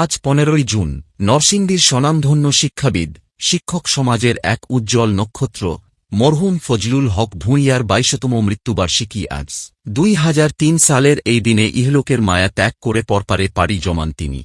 আজ পনেরোই জুন, নরসিংদীর স্বনামধন্য শিক্ষাবিদ, শিক্ষক সমাজের এক উজ্জ্বল নক্ষত্র, মরহুম ফজলুল হক ভূঁইয়ার বাইশতম মৃত্যুবার্ষিকী আজ। দুই হাজার তিন সালের এই দিনে ইহলোকের মায়া ত্যাগ করে পরপারে পাড়ি জমান তিনি।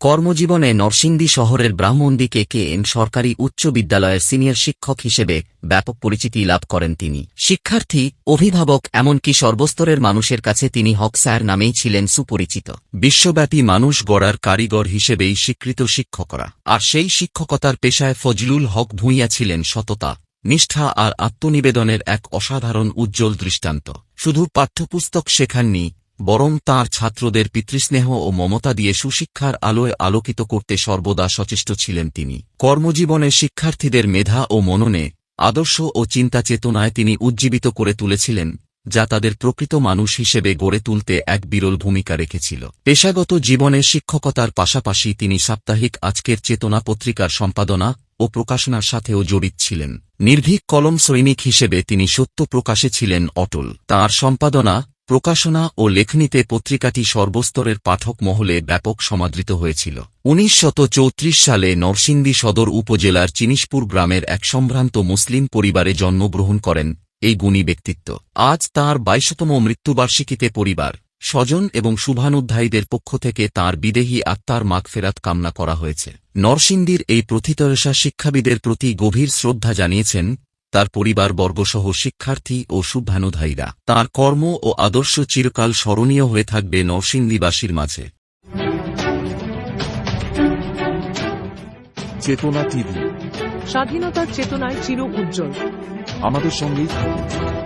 কর্মজীবনে নরসিংদী শহরের ব্রাহ্মণদী কে কে এন সরকারি উচ্চ বিদ্যালয়ের সিনিয়র শিক্ষক হিসেবে ব্যাপক পরিচিতি লাভ করেন তিনি। শিক্ষার্থী, অভিভাবক এমনকি সর্বস্তরের মানুষের কাছে তিনি হক স্যার নামেই ছিলেন সুপরিচিত। বিশ্বব্যাপী মানুষ গড়ার কারিগর হিসেবেই স্বীকৃত শিক্ষকরা। আর সেই শিক্ষকতার পেশায় ফজলুল হক ভূঁইয়া ছিলেন সততা, নিষ্ঠা আর আত্মনিবেদনের এক অসাধারণ উজ্জ্বল দৃষ্টান্ত। শুধু পাঠ্যপুস্তক শেখাননি বরং তাঁর ছাত্রদের পিতৃস্নেহ ও মমতা দিয়ে সুশিক্ষার আলোয় আলোকিত করতে সর্বদা সচেষ্ট ছিলেন তিনি। কর্মজীবনে শিক্ষার্থীদের মেধা ও মননে, আদর্শ ও চিন্তা চেতনায় তিনি উজ্জীবিত করে তুলেছিলেন, যা তাদের প্রকৃত মানুষ হিসেবে গড়ে তুলতে এক বিরল ভূমিকা রেখেছিল। পেশাগত জীবনে শিক্ষকতার পাশাপাশি তিনি সাপ্তাহিক আজকের চেতনা পত্রিকার সম্পাদনা ও প্রকাশনার সাথেও জড়িত ছিলেন। নির্ভীক কলম সৈনিক হিসেবে তিনি সত্য প্রকাশে ছিলেন অটল। তাঁর সম্পাদনা প্রকাশনা ও লেখনীতে পত্রিকাটি সর্বস্তরের পাঠক মহলে ব্যাপক সমাদৃত হয়েছিল। উনিশ সালে নরসিংদী সদর উপজেলার চিনিশপুর গ্রামের এক সম্ভ্রান্ত মুসলিম পরিবারে জন্মগ্রহণ করেন এই গুণী ব্যক্তিত্ব। আজ তাঁর বাইশতম মৃত্যুবার্ষিকীতে পরিবার, স্বজন এবং শুভানুধ্যায়ীদের পক্ষ থেকে তাঁর বিদেহী আত্মার মাগফেরাত কামনা করা হয়েছে। নরসিংদীর এই প্রথিতরেশা শিক্ষাবিদের প্রতি গভীর শ্রদ্ধা জানিয়েছেন তার পরিবার বর্গসহ শিক্ষার্থী ও শুভানুধায়ীরা। তার কর্ম ও আদর্শ চিরকাল স্মরণীয় হয়ে থাকবে নরসিংদীবাসীর মাঝে। চেতনা টিভি। স্বাধীনতার চেতনায় চির উজ্জ্বল। আমাদের সঙ্গেই থাকুন।